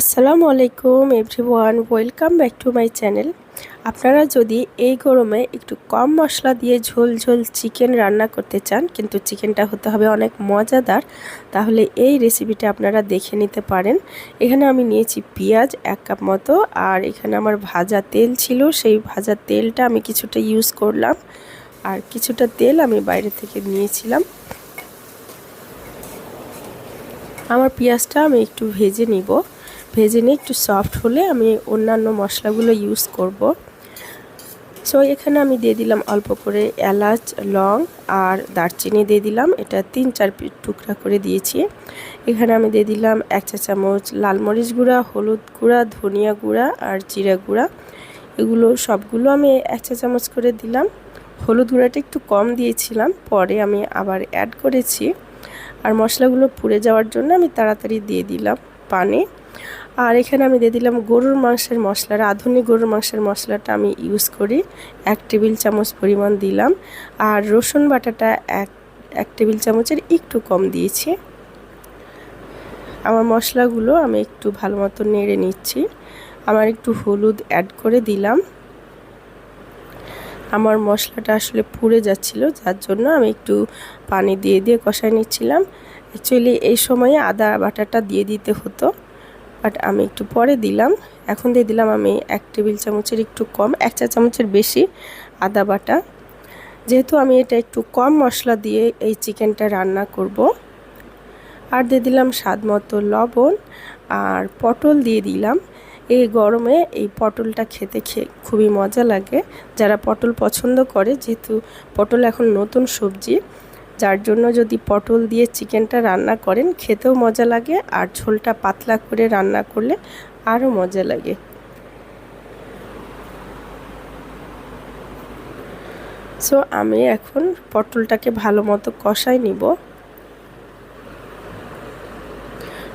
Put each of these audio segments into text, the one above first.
আসসালামু আলাইকুম everyone, welcome back to my channel. আপনারা যদি এই গরমে একটু কম মশলা দিয়ে ঝোল ঝোল চিকেন রান্না করতে চান, কিন্তু চিকেনটা হতে হবে অনেক মজাদার, তাহলে এই রেসিপিটা আপনারা দেখে নিতে পারেন। এখানে আমি নিয়েছি পেঁয়াজ এক কাপ মতো, আর এখানে আমার ভাজা তেল ছিল, সেই ভাজা তেলটা আমি কিছুটা ইউজ করলাম, আর কিছুটা তেল আমি বাইরে থেকে নিয়েছিলাম। আমার পেঁয়াজটা আমি একটু ভেজে নিব। ভেজে নিয়ে একটু সফট হলে আমি অন্যান্য মশলাগুলো ইউজ করব। সো এখানে আমি দিয়ে দিলাম অল্প করে এলাচ, লং আর দারচিনি দিয়ে দিলাম। এটা তিন চার টুকরা করে দিয়েছি। এখানে আমি দিয়ে দিলাম এক চা চামচ লাল মরিচ গুঁড়া, হলুদ গুঁড়া, ধনিয়া গুঁড়া আর জিরা গুঁড়া। এগুলো সবগুলো আমি এক চা চামচ করে দিলাম। হলুদ গুঁড়াটা একটু কম দিয়েছিলাম, পরে আমি আবার অ্যাড করেছি। আর মশলাগুলো পুড়ে যাওয়ার জন্য আমি তাড়াতাড়ি দিয়ে দিলাম পানি। আর এখানে আমি দিয়ে দিলাম গরুর মাংসের মশলা আধুনিক গরুর মাংসের মশলাটা আমি ইউজ করি। এক টেবিল চামচ পরিমাণ দিলাম। আর রসুন বাটাটা এক এক টেবিল চামচের একটু কম দিয়েছি। আমার মশলাগুলো আমি একটু ভালো মতো নেড়ে নিচ্ছি। আমার একটু হলুদ অ্যাড করে দিলাম। আমার মশলাটা আসলে পুড়ে যাচ্ছিল, যার জন্য আমি একটু পানি দিয়ে দিয়ে কষায় নিচ্ছিলাম। অ্যাকচুয়ালি এই সময়ে আদা বাটাটা দিয়ে দিতে হতো। বাট আমি একটু পরে দিলাম। এখন দিয়ে দিলাম আমি এক টেবিল চামচের একটু কম, এক চা চামচের বেশি আদা বাটা। যেহেতু আমি এটা একটু কম মশলা দিয়ে এই চিকেনটা রান্না করব। আর দিয়ে দিলাম স্বাদ মতো লবণ আর পটল দিয়ে দিলাম। এই গরমে এই পটলটা খেতে খেয়ে খুবই মজা লাগে। যারা পটল পছন্দ করে, যেহেতু পটল এখন নতুন সবজি যার জন্য যদি পটল দিয়ে চিকেনটা রান্না করেন, খেতেও মজা লাগে আর ঝোলটা পাতলা করে রান্না করলে আরও মজা লাগে। সো আমি এখন পটলটাকে ভালো মতো কষাই নিব।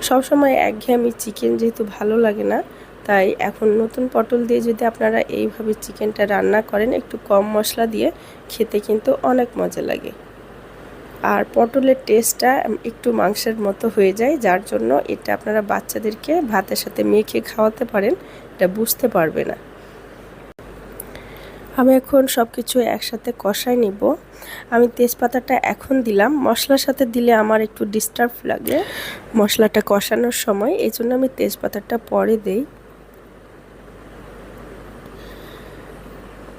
সবসময় একঘেয়েমি চিকেন যেহেতু ভালো লাগে না, তাই এখন নতুন পটল দিয়ে যদি আপনারা এইভাবে চিকেনটা রান্না করেন, একটু কম মশলা দিয়ে খেতে কিন্তু অনেক মজা লাগে। আর পটলের টেস্টটা একটু মাংসের মতো হয়ে যায়, যার জন্য এটা আপনারা বাচ্চাদেরকে ভাতের সাথে মেখে খাওয়াতে পারেন, এটা বুঝতে পারবে না। আমি এখন সব কিছু একসাথে কষাই নিব। আমি তেজপাতাটা এখন দিলাম, মশলার সাথে দিলে আমার একটু ডিস্টার্ব লাগে মশলাটা কষানোর সময় এই জন্য আমি তেজপাতাটা পরে দেই।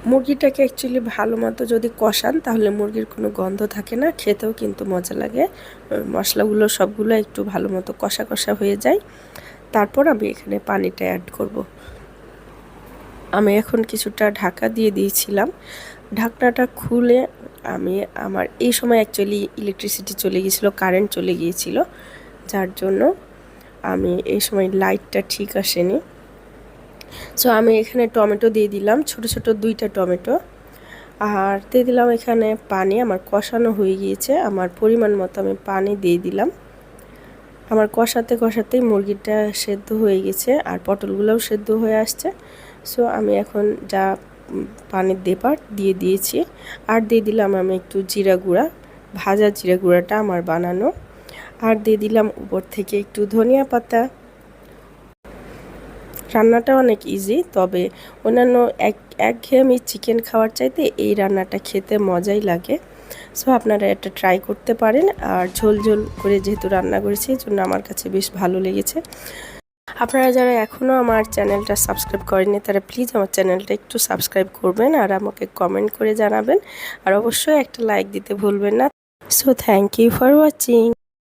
মুরগিটাকে অ্যাকচুয়ালি ভালো মতো যদি কষান, তাহলে মুরগির কোনো গন্ধ থাকে না, খেতেও কিন্তু মজা লাগে। মশলাগুলো সবগুলো একটু ভালো মতো কষা কষা হয়ে যায়। তারপর আমি এখানে পানিটা অ্যাড করব। আমি এখন কিছুটা ঢাকা দিয়ে দিয়েছিলাম। ঢাকনাটা খুলে আমি আমার, এই সময় অ্যাকচুয়ালি ইলেকট্রিসিটি চলে গিয়েছিল কারেন্ট চলে গিয়েছিল। যার জন্য আমি এই সময় লাইটটা ঠিক আসেনি। সো আমি এখানে টমেটো দিয়ে দিলাম, ছোট ছোট দুইটা টমেটো। আর দিয়ে দিলাম এখানে পানি, আমার কষানো হয়ে গিয়েছে। আমার পরিমাণ মতো আমি পানি দিয়ে দিলাম। আমার কষাতে কষাতেই মুরগিটা সেদ্ধ হয়ে গেছে আর পটলগুলোও সেদ্ধ হয়ে আসছে। সো আমি এখন যা পানির দেপার দিয়ে দিয়েছি। আর দিয়ে দিলাম আমি একটু জিরা গুঁড়া, ভাজা জিরা গুঁড়াটা আমার বানানো। আর দিয়ে দিলাম উপর থেকে একটু ধনিয়া পাতা। রান্নাটা অনেক ইজি তবে অন্যান্য এক, একঘেয়েমি চিকেন খাওয়ার চাইতে এই রান্নাটা খেতে মজাই লাগে। সো আপনারা এটা ট্রাই করতে পারেন, আর ঝোল ঝোল করে যেহেতু রান্না করেছি এই জন্য আমার কাছে বেশ ভালো লেগেছে। আপনারা যারা এখনও আমার চ্যানেলটা সাবস্ক্রাইব করেনি তারা প্লিজ আমার চ্যানেলটা একটু সাবস্ক্রাইব করবেন, আর আমাকে কমেন্ট করে জানাবেন। আর অবশ্যই একটা লাইক দিতে ভুলবেন না। So thank you for watching